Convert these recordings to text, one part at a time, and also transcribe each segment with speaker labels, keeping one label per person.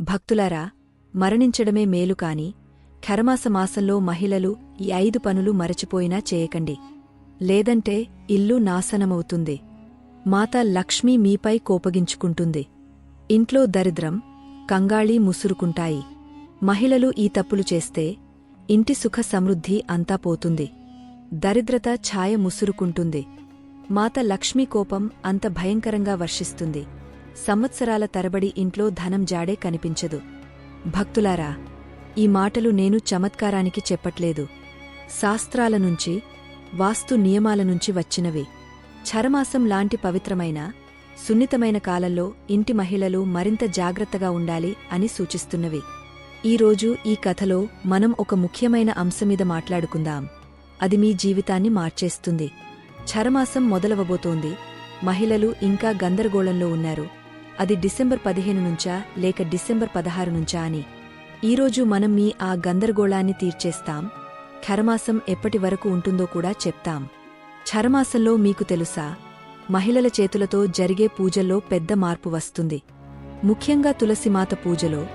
Speaker 1: భక్తులారా మరణించడమే మేలు కాని ఖరమాసమాసంలో మహిళలు ఈ ఐదు పనులు మరచిపోయినా చేయకండి. లేదంటే ఇల్లు నాశనమవుతుంది. మాత లక్ష్మి మీపై కోపగించుకుంటుంది. ఇంట్లో దరిద్రం కంగాళీ ముసురుకుంటాయి. మహిళలు ఈ తప్పులు చేస్తే ఇంటి సుఖ సమృద్ధి అంతా పోతుంది. దరిద్రత ఛాయ ముసురుకుంటుంది. మాత లక్ష్మీ కోపం అంత భయంకరంగా వర్షిస్తుంది. సంవత్సరాల తరబడి ఇంట్లో ధనం జాడే కనిపించదు. భక్తులారా ఈ మాటలు నేను చమత్కారానికి చెప్పట్లేదు. శాస్త్రాల నుంచి వాస్తు నియమాల నుంచి వచ్చినవి. చరమాసం లాంటి పవిత్రమైన సున్నితమైన కాలంలో ఇంటి మహిళలు మరింత జాగ్రత్తగా ఉండాలి అని సూచిస్తున్నవి. ఈరోజు ఈ కథలో మనం ఒక ముఖ్యమైన అంశమీద మాట్లాడుకుందాం. అది మీ జీవితాన్ని మార్చేస్తుంది. చరమాసం మొదలవబోతోంది. మహిళలు ఇంకా గందరగోళంలో ఉన్నారు. అది డిసెంబర్ పదిహేను నుంచా లేక డిసెంబర్ పదహారు నుంచా అని. ఈరోజు మనం మీ ఆ గందరగోళాన్ని తీర్చేస్తాం. ఖరమాసం ఎప్పటి వరకు ఉంటుందో కూడా చెప్తాం. చరమాసంలో మీకు తెలుసా మహిళల చేతులతో జరిగే పూజల్లో పెద్ద మార్పు వస్తుంది. ముఖ్యంగా తులసిమాత పూజలో.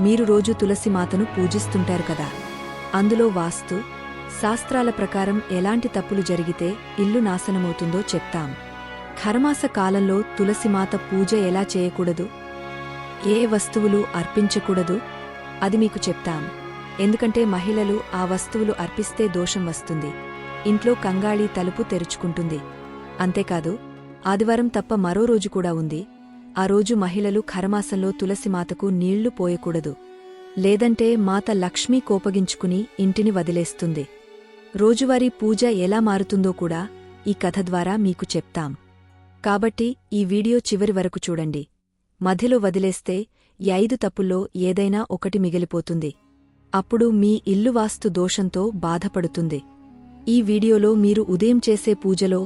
Speaker 1: మీరు రోజు తులసిమాతను పూజిస్తుంటారు కదా. అందులో వాస్తు శాస్త్రాల ప్రకారం ఎలాంటి తప్పులు జరిగితే ఇల్లు నాశనమవుతుందో చెప్తాం. ఖరమాస కాలంలో తులసిమాత పూజ ఎలా చేయకూడదు? ఏ వస్తువులు అర్పించకూడదు? అది మీకు చెప్తాం. ఎందుకంటే మహిళలు ఆ వస్తువులు అర్పిస్తే దోషం వస్తుంది. ఇంట్లో కంగాళీ తలుపు తెరుచుకుంటుంది. అంతేకాదు ఆదివారం తప్ప మరో రోజు కూడా ఉంది. ఆ రోజు మహిళలు ఖరమాసంలో తులసిమాతకు నీళ్ళు పోయకూడదు. లేదంటే మాత లక్ష్మీ కోపగించుకుని ఇంటిని వదిలేస్తుంది. రోజువారీ పూజ ఎలా మారుతుందో కూడా ఈ కథ ద్వారా మీకు చెప్తాం. కాబట్టి ఈ వీడియో చివరి వరకు చూడండి. మధ్యలో వదిలేస్తే ఈ ఐదు తప్పుల్లో ఏదైనా ఒకటి మిగిలిపోతుంది. అప్పుడు మీ ఇల్లు వాస్తు దోషంతో బాధపడుతుంది. ఈ వీడియోలో మీరు ఉదయం చేసే పూజలో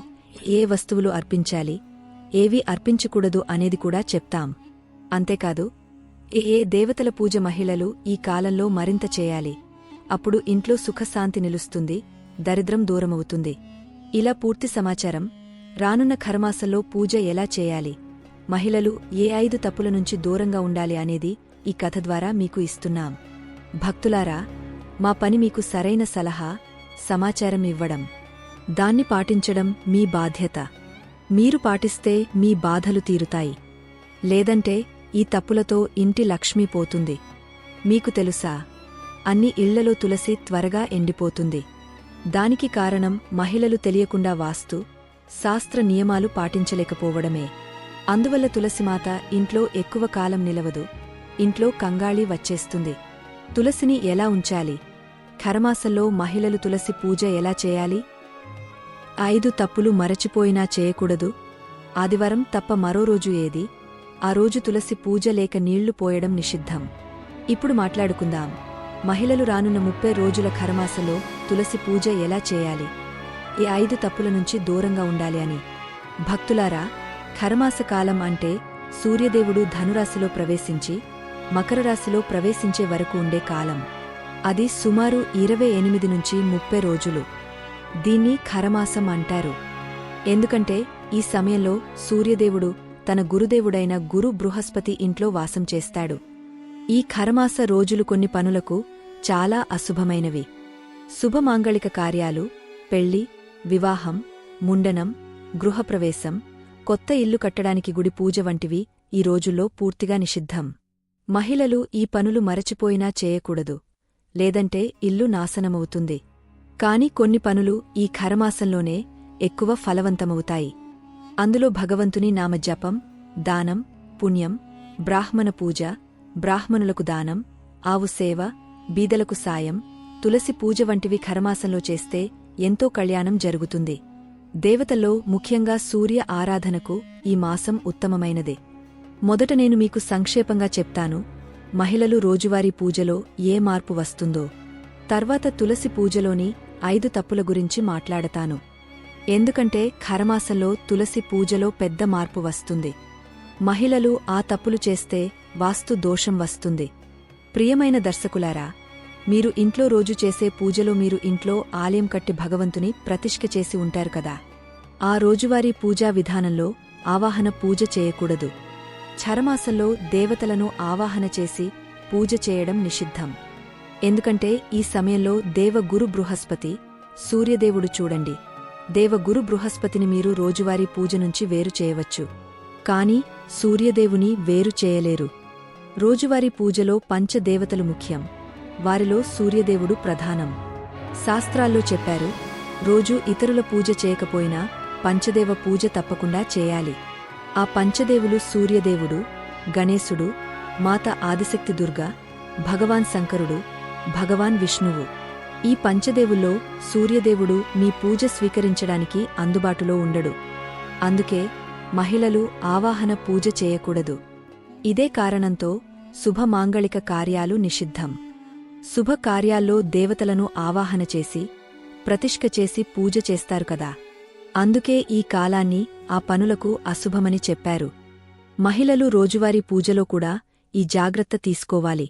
Speaker 1: ఏ వస్తువులు అర్పించాలి ఏవి అర్పించకూడదు అనేది కూడా చెప్తాం. అంతేకాదు ఏ ఏ దేవతల పూజ మహిళలు ఈ కాలంలో మరింత చేయాలి. అప్పుడు ఇంట్లో సుఖశాంతి నిలుస్తుంది దరిద్రం దూరమవుతుంది. ఇలా పూర్తి సమాచారం రానున్న ఖర్మాసల్లో పూజ ఎలా చేయాలి? మహిళలు ఏ ఐదు తప్పుల నుంచి దూరంగా ఉండాలి అనేది ఈ కథ ద్వారా మీకు ఇస్తున్నాం. భక్తులారా మా పని మీకు సరైన సలహా సమాచారం ఇవ్వడం. దాన్ని పాటించడం మీ బాధ్యత. మీరు పాటిస్తే మీ బాధలు తీరుతాయి. లేదంటే ఈ తప్పులతో ఇంటి లక్ష్మీ పోతుంది. మీకు తెలుసా అన్ని ఇళ్ళలో తులసి త్వరగా ఎండిపోతుంది. దానికి కారణం మహిళలు తెలియకుండా వాస్తు శాస్త్ర నియమాలు పాటించలేకపోవడమే. అందువల్ల తులసిమాత ఇంట్లో ఎక్కువ కాలం నిలవదు. ఇంట్లో కంగాళీ వచ్చేస్తుంది. తులసిని ఎలా ఉంచాలి? ఖరమాసంలో మహిళలు తులసి పూజ ఎలా చేయాలి? ఐదు తప్పులు మరచిపోయినా చేయకూడదు. ఆదివారం తప్ప మరో రోజు ఏది? ఆ రోజు తులసి పూజ లేక నీళ్ళు పోయడం నిషిద్ధం. ఇప్పుడు మాట్లాడుకుందాం. మహిళలు రానున్న ముప్పై రోజుల ఖరమాసలో తులసి పూజ ఎలా చేయాలి? ఈ ఐదు తప్పుల నుంచి దూరంగా ఉండాలి అని. భక్తులారా ఖరమాస కాలం అంటే సూర్యదేవుడు ధనురాశిలో ప్రవేశించి మకర రాశిలో ప్రవేశించే వరకు ఉండే కాలం. అది సుమారు ఇరవై ఎనిమిది నుంచి ముప్పై రోజులు. దీన్ని ఖరమాసం అంటారు. ఎందుకంటే ఈ సమయంలో సూర్యదేవుడు తన గురుదేవుడైన గురు బృహస్పతి ఇంట్లో వాసం చేస్తాడు. ఈ ఖరమాస రోజులు కొన్ని పనులకు చాలా అశుభమైనవి. శుభమాంగళిక కార్యాలు పెళ్ళి వివాహం ముండనం గృహప్రవేశం కొత్త ఇల్లు కట్టడానికి గుడి పూజ వంటివి ఈ రోజుల్లో పూర్తిగా నిషిద్ధం. మహిళలు ఈ పనులు మరచిపోయినా చేయకూడదు. లేదంటే ఇల్లు నాశనమవుతుంది. కాని కొన్ని పనులు ఈ ఖరమాసంలోనే ఎక్కువ ఫలవంతమవుతాయి. అందులో భగవంతుని నామజపం దానం పుణ్యం బ్రాహ్మణ పూజ బ్రాహ్మణులకు దానం ఆవు సేవ బీదలకు సాయం తులసి పూజ వంటివి ఖరమాసంలో చేస్తే ఎంతో కళ్యాణం జరుగుతుంది. దేవతల్లో ముఖ్యంగా సూర్య ఆరాధనకు ఈ మాసం ఉత్తమమైనదే. మొదట నేను మీకు సంక్షేపంగా చెప్తాను మహిళలు రోజువారీ పూజలో ఏ మార్పు వస్తుందో. తర్వాత తులసి పూజలోని ఐదు తప్పుల గురించి మాట్లాడతాను. ఎందుకంటే ఖరమాసంలో తులసి పూజలో పెద్ద మార్పు వస్తుంది. మహిళలు ఆ తప్పులు చేస్తే వాస్తు దోషం వస్తుంది. ప్రియమైన దర్శకులారా మీరు ఇంట్లో రోజు చేసే పూజలో మీరు ఇంట్లో ఆలయం కట్టి భగవంతుని ప్రతిష్ఠ చేసి ఉంటారు కదా. ఆ రోజువారీ పూజా విధానంలో ఆవాహన పూజ చేయకూడదు. ఛరమాసంలో దేవతలను ఆవాహన చేసి పూజ చేయడం నిషిద్ధం. ఎందుకంటే ఈ సమయంలో దేవగురు బృహస్పతి సూర్యదేవుడు చూడండి. దేవగురు బృహస్పతిని మీరు రోజువారీ పూజ నుంచి వేరు చేయవచ్చు. కాని సూర్యదేవుని వేరు చేయలేరు. రోజువారీ పూజలో పంచదేవతలు ముఖ్యం. వారిలో సూర్యదేవుడు ప్రధానం. శాస్త్రాల్లో చెప్పారు రోజూ ఇతరుల పూజ చేయకపోయినా పంచదేవ పూజ తప్పకుండా చేయాలి. ఆ పంచదేవులు సూర్యదేవుడు గణేశుడు మాత ఆదిశక్తి దుర్గా భగవాన్ శంకరుడు భగవాన్ విష్ణువు. ఈ పంచదేవుల్లో సూర్యదేవుడు మీ పూజ స్వీకరించడానికి అందుబాటులో ఉండడు. అందుకే మహిళలు ఆవాహన పూజ చేయకూడదు. ఇదే కారణంతో శుభమాంగళిక కార్యాలు నిషిద్ధం. శుభకార్యాల్లో దేవతలను ఆవాహన చేసి ప్రతిష్క చేసి పూజ చేస్తారు కదా. అందుకే ఈ కాలాన్ని ఆ పనులకు అశుభమని చెప్పారు. మహిళలు రోజువారీ పూజలో కూడా ఈ జాగ్రత్త తీసుకోవాలి.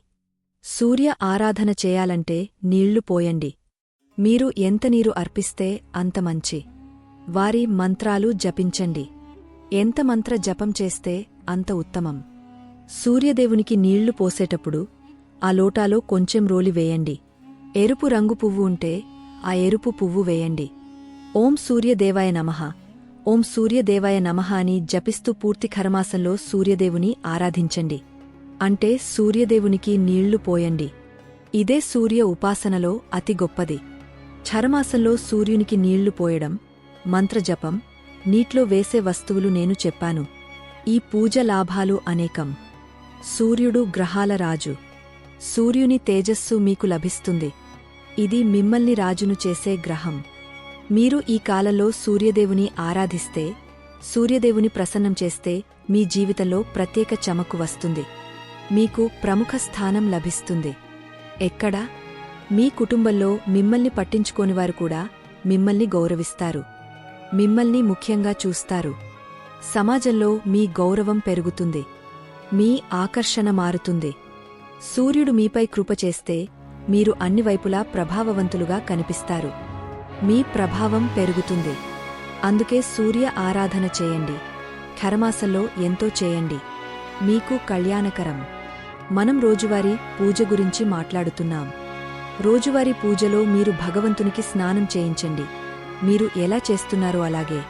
Speaker 1: సూర్య ఆరాధన చేయాలంటే నీళ్ళు పోయండి. మీరు ఎంత నీరు అర్పిస్తే అంత మంచి. వారి మంత్రాలు జపించండి. ఎంత మంత్ర జపం చేస్తే అంత ఉత్తమం. సూర్యదేవునికి నీళ్ళు పోసేటప్పుడు ఆ లోటాలో కొంచెం రోలి వేయండి. ఎరుపు రంగు పువ్వు ఉంటే ఆ ఎరుపు పువ్వు వేయండి. ఓం సూర్యదేవాయ నమః. ఓం సూర్యదేవాయ నమః అని జపిస్తూ పూర్తి ఖరమాసంలో సూర్యదేవుని ఆరాధించండి. అంటే సూర్యదేవునికి నీళ్ళు పోయండి. ఇదే సూర్య ఉపాసనలో అతి గొప్పది. ఛరమాసంలో సూర్యునికి నీళ్ళు పోయడం మంత్రజపం నీట్లో వేసే వస్తువులు నేను చెప్పాను. ఈ పూజ లాభాలు అనేకం. సూర్యుడు గ్రహాల రాజు. సూర్యుని తేజస్సు మీకు లభిస్తుంది. ఇది మిమ్మల్ని రాజును చేసే గ్రహం. మీరు ఈ కాలంలో సూర్యదేవుని ఆరాధిస్తే సూర్యదేవుని ప్రసన్నం చేస్తే మీ జీవితంలో ప్రత్యేక చమకు వస్తుంది. మీకు ప్రముఖ స్థానం లభిస్తుంది. ఎక్కడ? మీ కుటుంబంలో మిమ్మల్ని పట్టించుకోనివారు కూడా మిమ్మల్ని గౌరవిస్తారు. మిమ్మల్ని ముఖ్యంగా చూస్తారు. సమాజంలో మీ గౌరవం పెరుగుతుంది. మీ ఆకర్షణ మారుతుంది. సూర్యుడు మీపై కృప చేస్తే మీరు అన్ని వైపులా ప్రభావవంతులుగా కనిపిస్తారు. మీ ప్రభావం పెరుగుతుంది. అందుకే సూర్య ఆరాధన చేయండి. ఖరమాసల్లో ఎంతో చేయండి. మీకు కళ్యాణకరం. మనం రోజువారీ పూజ గురించి మాట్లాడుతున్నాం. రోజువారీ పూజలో మీరు భగవంతునికి స్నానం చేయించండి. మీరు ఎలా చేస్తున్నారో అలాగే.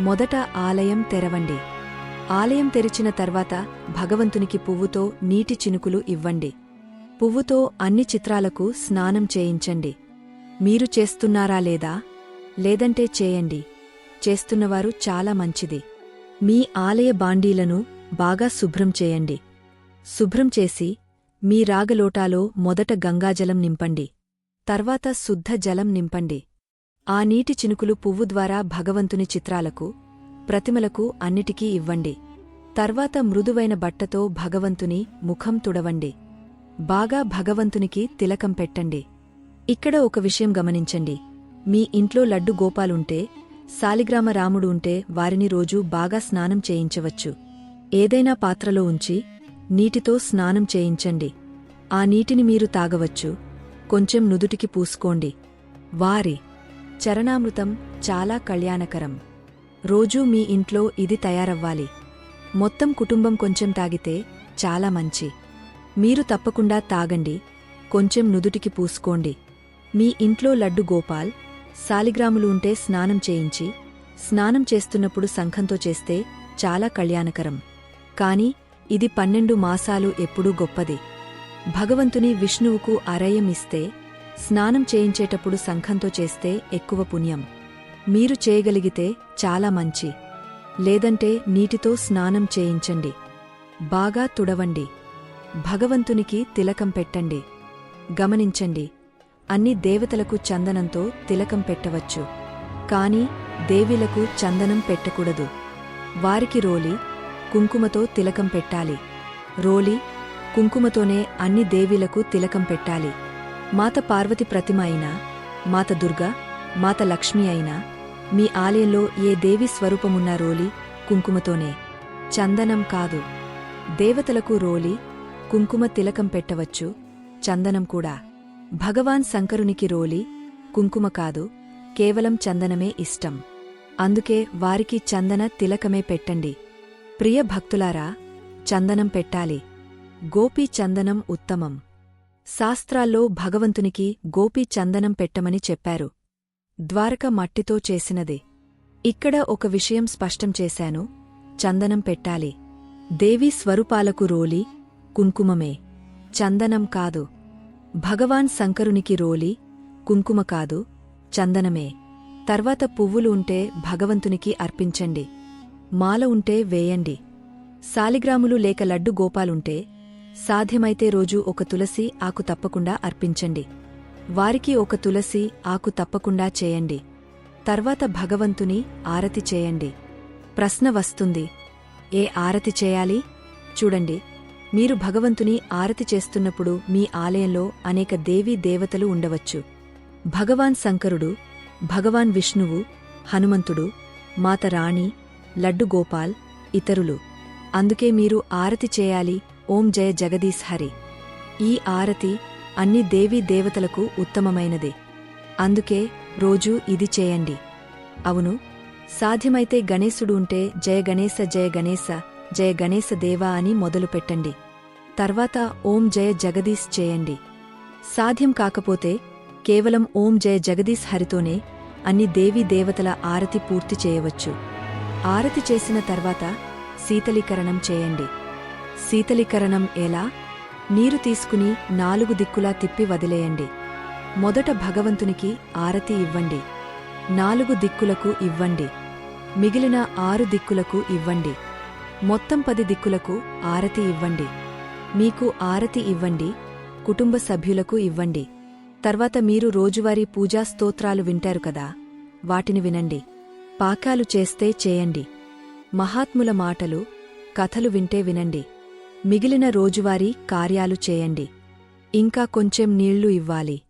Speaker 1: మొదట ఆలయం తెరవండి. ఆలయం తెరిచిన తర్వాత భగవంతునికి పువ్వుతో నీటి చినుకులు ఇవ్వండి. పువ్వుతో అన్ని చిత్రాలకు స్నానం చేయించండి. మీరు చేస్తున్నారా లేదా? లేదంటే చేయండి. చేస్తున్నవారు చాలా మంచిది. మీ ఆలయ బాండీలను బాగా శుభ్రం చేయండి. శుభ్రం చేసి మీ రాగలోటాలో మొదట గంగాజలం నింపండి. తర్వాత శుద్ధ జలం నింపండి. ఆ నీటి చినుకులు పువ్వు ద్వారా భగవంతుని చిత్రాలకు ప్రతిమలకు అన్నిటికీ ఇవ్వండి. తర్వాత మృదువైన బట్టతో భగవంతుని ముఖం తుడవండి. బాగా భగవంతునికి తిలకం పెట్టండి. ఇక్కడ ఒక విషయం గమనించండి. మీ ఇంట్లో లడ్డు గోపాలుంటే సాలిగ్రామ రాముడు ఉంటే వారిని రోజూ బాగా స్నానం చేయించవచ్చు. ఏదైనా పాత్రలో ఉంచి నీటితో స్నానం చేయించండి. ఆ నీటిని మీరు తాగవచ్చు. కొంచెం నుదుటికి పూసుకోండి. వారి చరణామృతం చాలా కళ్యాణకరం. రోజూ మీ ఇంట్లో ఇది తయారవ్వాలి. మొత్తం కుటుంబం కొంచెం తాగితే చాలా మంచి. మీరు తప్పకుండా తాగండి. కొంచెం నుదుటికి పూసుకోండి. మీ ఇంట్లో లడ్డు గోపాల్ సాలిగ్రాములు ఉంటే స్నానం చేయించి స్నానం చేస్తున్నప్పుడు సంఘంతో చేస్తే చాలా కళ్యాణకరం. కాని ఇది పన్నెండు మాసాలు ఎప్పుడూ గొప్పది. భగవంతుని విష్ణువుకు అరయం ఇస్తే స్నానం చేయించేటప్పుడు సంఘంతో చేస్తే ఎక్కువ పుణ్యం. మీరు చేయగలిగితే చాలా మంచి. లేదంటే నీటితో స్నానం చేయించండి. బాగా తుడవండి. భగవంతునికి తిలకం పెట్టండి. గమనించండి. అన్ని దేవతలకు చందనంతో తిలకం పెట్టవచ్చు. కాని దేవీలకు చందనం పెట్టకూడదు. వారికి రోలి కుంకుమతో తిలకం పెట్టాలి. రోలి కుంకుమతోనే అన్ని దేవీలకు తిలకం పెట్టాలి. మాత పార్వతి ప్రతిమ అయినా మాత దుర్గా మాత లక్ష్మి అయినా మీ ఆలయంలో ఏ దేవి స్వరూపమున్న రోలి కుంకుమతోనే. చందనం కాదు. దేవతలకు రోలి కుంకుమ తిలకం పెట్టవచ్చు. చందనం కూడా. భగవాన్ శంకరునికి రోలి కుంకుమ కాదు. కేవలం చందనమే ఇష్టం. అందుకే వారికి చందన తిలకమే పెట్టండి. ప్రియ భక్తులారా చందనం పెట్టాలి. గోపీ చందనం ఉత్తమం. శాస్త్రాల్లో భగవంతునికి గోపీ చందనం పెట్టమని చెప్పారు. ద్వారక మట్టితో చేసినది. ఇక్కడ ఒక విషయం స్పష్టం చేశాను. చందనం పెట్టాలి. దేవీ స్వరూపాలకు రోలి కుంకుమమే. చందనం కాదు. భగవాన్ శంకరునికి రోలి కుంకుమ కాదు. చందనమే. తర్వాత పువ్వులు ఉంటే భగవంతునికి అర్పించండి. మాల ఉంటే వేయండి. సాలిగ్రాములు లేక లడ్డు గోపాలుంటే సాధ్యమైతే రోజూ ఒక తులసి ఆకు తప్పకుండా అర్పించండి. వారికి ఒక తులసి ఆకు తప్పకుండా చేయండి. తర్వాత భగవంతుని ఆరతి చేయండి. ప్రశ్న వస్తుంది ఏ ఆరతి చేయాలి? చూడండి మీరు భగవంతుని ఆరతి చేస్తున్నప్పుడు మీ ఆలయంలో అనేక దేవీ దేవతలు ఉండవచ్చు. భగవాన్ శంకరుడు భగవాన్ విష్ణువు హనుమంతుడు మాత రాణి లడ్డు గోపాల్ ఇతరులు. అందుకే మీరు ఆరతి చేయాలి. ఓం జయ జగదీశ్ హరి. ఈ ఆరతి అన్ని దేవీ దేవతలకు ఉత్తమమైనదే. అందుకే రోజూ ఇది చేయండి. అవును సాధ్యమైతే గణేశుడు ఉంటే జయ గణేశ జయ గణేశ జయ గణేశ దేవా అని మొదలుపెట్టండి తర్వాత ఓం జయ జగదీశ్ చేయండి. సాధ్యం కాకపోతే కేవలం ఓం జయ జగదీశ్ హరితోనే అన్ని దేవీ దేవతల ఆరతి పూర్తి చేయవచ్చు. ఆరతి చేసిన తర్వాత శీతలీకరణం చేయండి. శీతలీకరణం ఎలా? నీరు తీసుకుని నాలుగు దిక్కులా తిప్పి వదిలేయండి. మొదట భగవంతునికి ఆరతి ఇవ్వండి. నాలుగు దిక్కులకు ఇవ్వండి. మిగిలిన ఆరు దిక్కులకు ఇవ్వండి. మొత్తం పది దిక్కులకు ఆరతి ఇవ్వండి. మీకు ఆరతి ఇవ్వండి కుటుంబ సభ్యులకు ఇవ్వండి. తర్వాత మీరు రోజువారీ పూజా స్తోత్రాలు వింటారు కదా వాటిని వినండి. పాకాలు చేస్తే చేయండి. మహాత్ముల మాటలు కథలు వింటే వినండి. మిగిలిన రోజువారీ కార్యాలు చేయండి. ఇంకా కొంచెం నీళ్ళు ఇవ్వాలి.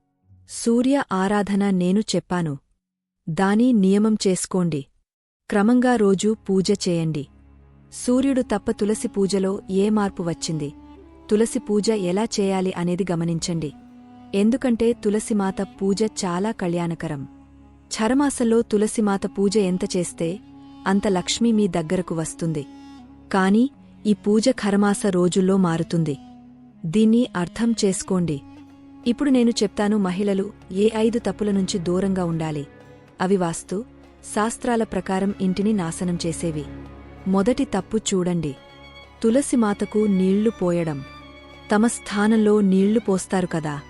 Speaker 1: సూర్య ఆరాధన నేను చెప్పాను. దాని నియమం చేసుకోండి. క్రమంగా రోజూ పూజ చేయండి. సూర్యుడు తప్ప తులసి పూజలో ఏ మార్పు వచ్చింది? తులసి పూజ ఎలా చేయాలి అనేది గమనించండి. ఎందుకంటే తులసిమాత పూజ చాలా కళ్యాణకరం. ఛరమాసంలో తులసిమాత పూజ ఎంత చేస్తే అంత లక్ష్మి మీ దగ్గరకు వస్తుంది. కాని ఈ పూజ ఖరమాస రోజుల్లో మారుతుంది. దీన్ని అర్థం చేసుకోండి. ఇప్పుడు నేను చెప్తాను మహిళలు ఏ ఐదు తప్పుల నుంచి దూరంగా ఉండాలి. అవి వాస్తు శాస్త్రాల ప్రకారం ఇంటిని నాశనం చేసేవి. మొదటి తప్పు చూడండి. తులసిమాతకు నీళ్ళు పోయడం. తమ స్థానంలో నీళ్ళు పోస్తారు కదా.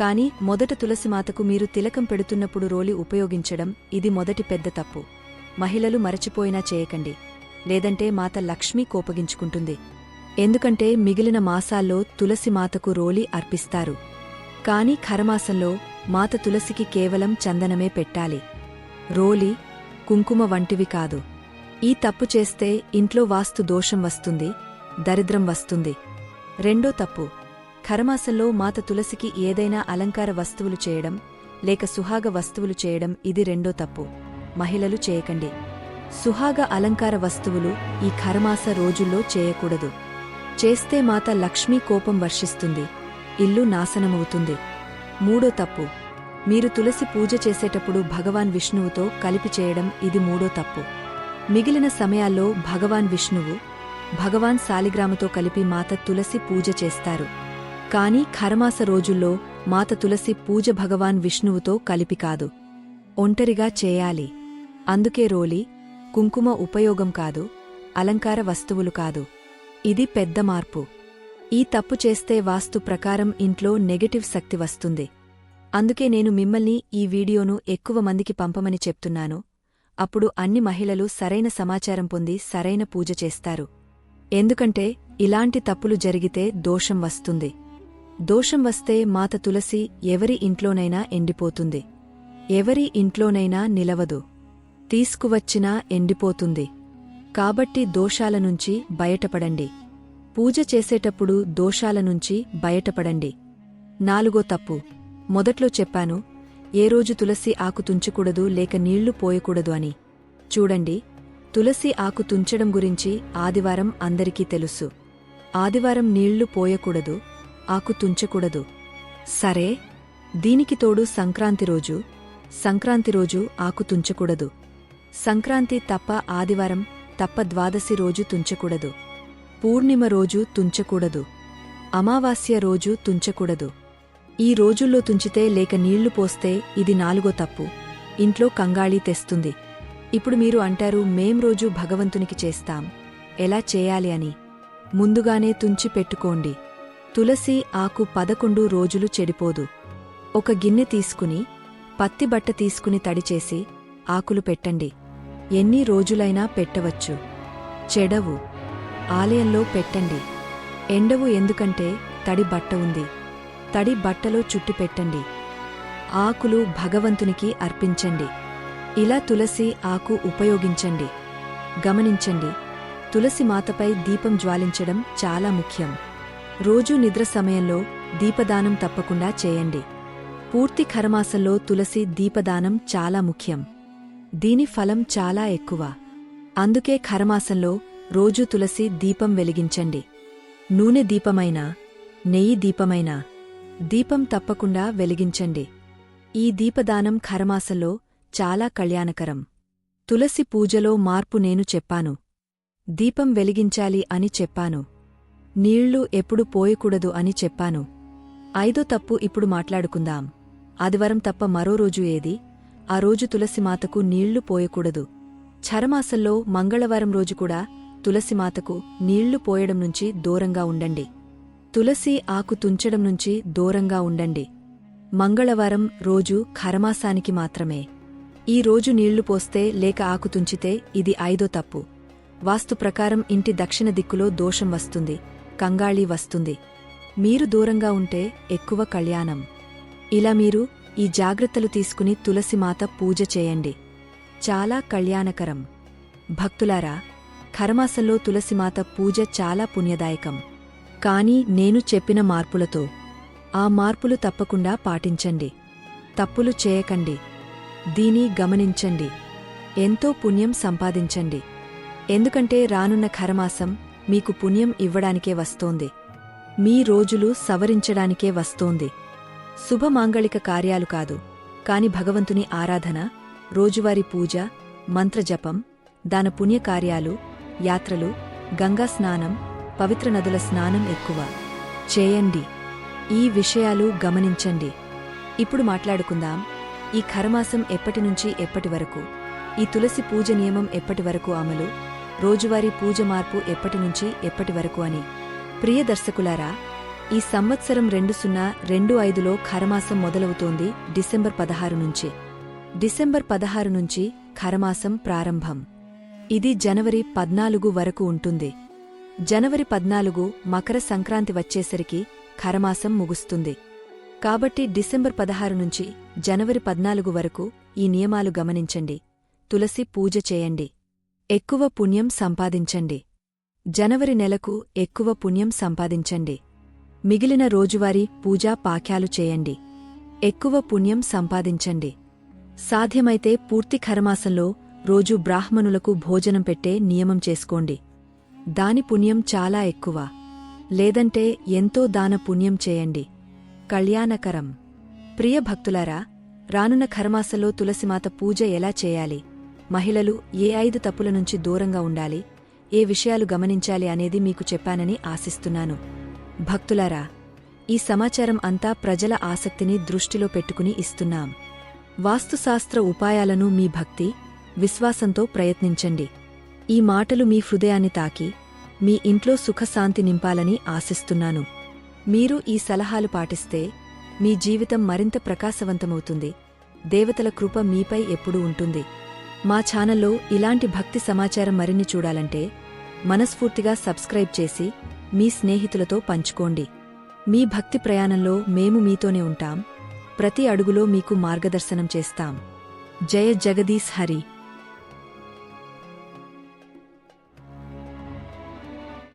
Speaker 1: కాని మొదట తులసిమాతకు మీరు తిలకం పెడుతున్నప్పుడు రోలి ఉపయోగించడం ఇది మొదటి పెద్ద తప్పు. మహిళలు మరచిపోయినా చేయకండి. లేదంటే మాత లక్ష్మి కోపగించుకుంటుంది. ఎందుకంటే మిగిలిన మాసాల్లో తులసి మాతకు రోలి అర్పిస్తారు. కాని ఖరమాసంలో మాత తులసికి కేవలం చందనమే పెట్టాలి. రోలి కుంకుమ వంటివి కాదు. ఈ తప్పు చేస్తే ఇంట్లో వాస్తు దోషం వస్తుంది దరిద్రం వస్తుంది. రెండో తప్పు. ఖరమాసంలో మాత తులసికి ఏదైనా అలంకార వస్తువులు చేయడం లేక సుహాగ వస్తువులు చేయడం ఇది రెండో తప్పు. మహిళలు చేయకండి. సుహాగ అలంకార వస్తువులు ఈ ఖరమాస రోజుల్లో చేయకూడదు. చేస్తే మాత లక్ష్మీ కోపం వర్షిస్తుంది. ఇల్లు నాశనమవుతుంది. మూడో తప్పు. మీరు తులసి పూజ చేసేటప్పుడు భగవాన్ విష్ణువుతో కలిపి చేయడం ఇది మూడో తప్పు. మిగిలిన సమయాల్లో భగవాన్ విష్ణువు భగవాన్ శాలిగ్రామతో కలిపి మాత తులసి పూజ చేస్తారు. కాని ఖరమాస రోజుల్లో మాత తులసి పూజ భగవాన్ విష్ణువుతో కలిపి కాదు. ఒంటరిగా చేయాలి. అందుకే రోలి కుంకుమ ఉపయోగం కాదు అలంకార వస్తువులు కాదు. ఇది పెద్ద మార్పు. ఈ తప్పు చేస్తే వాస్తు ప్రకారం ఇంట్లో నెగటివ్ శక్తి వస్తుంది. అందుకే నేను మిమ్మల్ని ఈ వీడియోను ఎక్కువ మందికి పంపమని చెప్తున్నాను. అప్పుడు అన్ని మహిళలు సరైన సమాచారం పొంది సరైన పూజ చేస్తారు. ఎందుకంటే ఇలాంటి తప్పులు జరిగితే దోషం వస్తుంది. దోషం వస్తే మాత తులసి ఎవరి ఇంట్లోనైనా ఎండిపోతుంది. ఎవరి ఇంట్లోనైనా నిలవదు. తీసుకువచ్చినా ఎండిపోతుంది. కాబట్టి దోషాల నుంచి బయటపడండి. పూజ చేసేటప్పుడు దోషాల నుంచి బయటపడండి. నాలుగో తప్పు. మొదట్లో చెప్పాను ఏ రోజు తులసి ఆకు తుంచకూడదు లేక నీళ్ళు పోయకూడదు అని. చూడండి తులసి ఆకు తుంచడం గురించి ఆదివారం అందరికీ తెలుసు. ఆదివారం నీళ్ళు పోయకూడదు ఆకు తుంచకూడదు. సరే దీనికి తోడు సంక్రాంతి రోజు. సంక్రాంతి రోజు ఆకు తుంచకూడదు. సంక్రాంతి తప్ప ఆదివారం తప్ప ద్వాదశి రోజు తుంచకూడదు. పూర్ణిమ రోజు తుంచకూడదు. అమావాస్య రోజు తుంచకూడదు. ఈ రోజుల్లో తుంచితే లేక నీళ్ళు పోస్తే ఇది నాలుగో తప్పు. ఇంట్లో కంగాళీ తెస్తుంది. ఇప్పుడు మీరు అంటారు మేం రోజు భగవంతునికి చేస్తాం. ఎలా చేయాలి అని? ముందుగానే తుంచి పెట్టుకోండి. తులసి ఆకు పదకొండు రోజులు చెడిపోదు. ఒక గిన్నె తీసుకుని పత్తి బట్ట తీసుకుని తడిచేసి ఆకులు పెట్టండి. ఎన్ని రోజులైనా పెట్టవచ్చు. చెడవు. ఆలయంలో పెట్టండి. ఎండవు ఎందుకంటే తడి బట్ట ఉంది. తడి బట్టలో చుట్టి పెట్టండి. ఆకులు భగవంతునికి అర్పించండి. ఇలా తులసి ఆకు ఉపయోగించండి. గమనించండి. తులసి మాతపై దీపం జ్వాలించడం చాలా ముఖ్యం. రోజూ నిద్ర సమయంలో దీపదానం తప్పకుండా చేయండి. పూర్తి ఖరమాసంలో తులసి దీపదానం చాలా ముఖ్యం. దీని ఫలం చాలా ఎక్కువ. అందుకే ఖరమాసంలో రోజూ తులసి దీపం వెలిగించండి. నూనె దీపమైనా నెయ్యి దీపమైనా దీపం తప్పకుండా వెలిగించండి. ఈ దీపదానం ఖరమాసంలో చాలా కళ్యాణకరం. తులసి పూజలో మార్పు నేను చెప్పాను. దీపం వెలిగించాలి అని చెప్పాను. నీళ్ళు ఎప్పుడు పోయకూడదు అని చెప్పాను. ఐదో తప్పు ఇప్పుడు మాట్లాడుకుందాం. ఆదివారం తప్ప మరో రోజు ఏది? ఆ రోజు తులసిమాతకు నీళ్ళు పోయకూడదు. చరమాసంలో మంగళవారం రోజు కూడా తులసిమాతకు నీళ్ళు పోయడం నుంచి దూరంగా ఉండండి. తులసి ఆకు తుంచడం నుంచి దూరంగా ఉండండి. మంగళవారం రోజు ఖరమాసానికి మాత్రమే. ఈ రోజు నీళ్ళు పోస్తే లేక ఆకు తుంచితే ఇది ఐదో తప్పు. వాస్తు ప్రకారం ఇంటి దక్షిణ దిక్కులో దోషం వస్తుంది కంగాళీ వస్తుంది. మీరు దూరంగా ఉంటే ఎక్కువ కళ్యాణం. ఇలా మీరు ఈ జాగ్రత్తలు తీసుకుని తులసిమాత పూజ చేయండి. చాలా కళ్యాణకరం. భక్తులారా ఖరమాసంలో తులసిమాత పూజ చాలా పుణ్యదాయకం. కానీ నేను చెప్పిన మార్పులతో ఆ మార్పులు తప్పకుండా పాటించండి. తప్పులు చేయకండి. దీని గమనించండి. ఎంతో పుణ్యం సంపాదించండి. ఎందుకంటే రానున్న ఖరమాసం మీకు పుణ్యం ఇవ్వడానికే వస్తోంది. మీ రోజులు సవరించడానికే వస్తోంది. శుభమాంగళిక కార్యాలు కాదు కాని భగవంతుని ఆరాధన రోజువారీ పూజ మంత్రజపం దాన పుణ్యకార్యాలు యాత్రలు గంగా స్నానం పవిత్ర నదుల స్నానం ఎక్కువ. చేయండి. ఈ విషయాలు గమనించండి. ఇప్పుడు మాట్లాడుకుందాం. ఈ ఖరమాసం ఎప్పటినుంచి ఎప్పటి వరకు? ఈ తులసి పూజ నియమం ఎప్పటి వరకు అమలు? రోజువారీ పూజ మార్పు ఎప్పటినుంచి ఎప్పటి వరకు అని. ప్రియ దర్శకులారా ఈ సంవత్సరం రెండు సున్నా రెండు ఐదులో ఖరమాసం మొదలవుతోంది డిసెంబర్ పదహారు నుంచి. డిసెంబర్ పదహారు నుంచి ఖరమాసం ప్రారంభం. ఇది జనవరి పద్నాలుగు వరకు ఉంటుంది. జనవరి పద్నాలుగు మకర సంక్రాంతి వచ్చేసరికి ఖరమాసం ముగుస్తుంది. కాబట్టి డిసెంబర్ పదహారు నుంచి జనవరి పద్నాలుగు వరకు ఈ నియమాలు గమనించండి. తులసి పూజ చేయండి. ఎక్కువ పుణ్యం సంపాదించండి. జనవరి నెలకు ఎక్కువ పుణ్యం సంపాదించండి. మిగిలిన రోజువారీ పూజా పాఖ్యాలు చేయండి. ఎక్కువ పుణ్యం సంపాదించండి. సాధ్యమైతే పూర్తి ఖరమాసంలో రోజు బ్రాహ్మణులకు భోజనం పెట్టే నియమం చేసుకోండి. దాని పుణ్యం చాలా ఎక్కువ. లేదంటే ఎంతో దాన పుణ్యం చేయండి. కళ్యాణకరం. ప్రియ భక్తులారా రానున్న ఖరమాసలో తులసిమాత పూజ ఎలా చేయాలి? మహిళలు ఏ ఐదు తప్పుల నుంచి దూరంగా ఉండాలి? ఏ విషయాలు గమనించాలి అనేది మీకు చెప్పానని ఆశిస్తున్నాను. భక్తులారా ఈ సమాచారం అంతా ప్రజల ఆసక్తిని దృష్టిలో పెట్టుకుని ఇస్తున్నాం. వాస్తుశాస్త్ర ఉపాయాలను మీ భక్తి విశ్వాసంతో ప్రయత్నించండి. ఈ మాటలు మీ హృదయాన్ని తాకి మీ ఇంట్లో సుఖశాంతి నింపాలని ఆశిస్తున్నాను. మీరు ఈ సలహాలు పాటిస్తే మీ జీవితం మరింత ప్రకాశవంతమవుతుంది. దేవతల కృప మీపై ఎప్పుడూ ఉంటుంది. మా ఛానల్లో ఇలాంటి భక్తి సమాచారం మరిన్ని చూడాలంటే మనస్ఫూర్తిగా సబ్స్క్రైబ్ చేసి మీ స్నేహితులతో పంచుకోండి. మీ భక్తి ప్రయాణంలో మేము మీతోనే ఉంటాం. ప్రతి అడుగులో మీకు మార్గదర్శనం చేస్తాం. జయ జగదీశ్ హరి.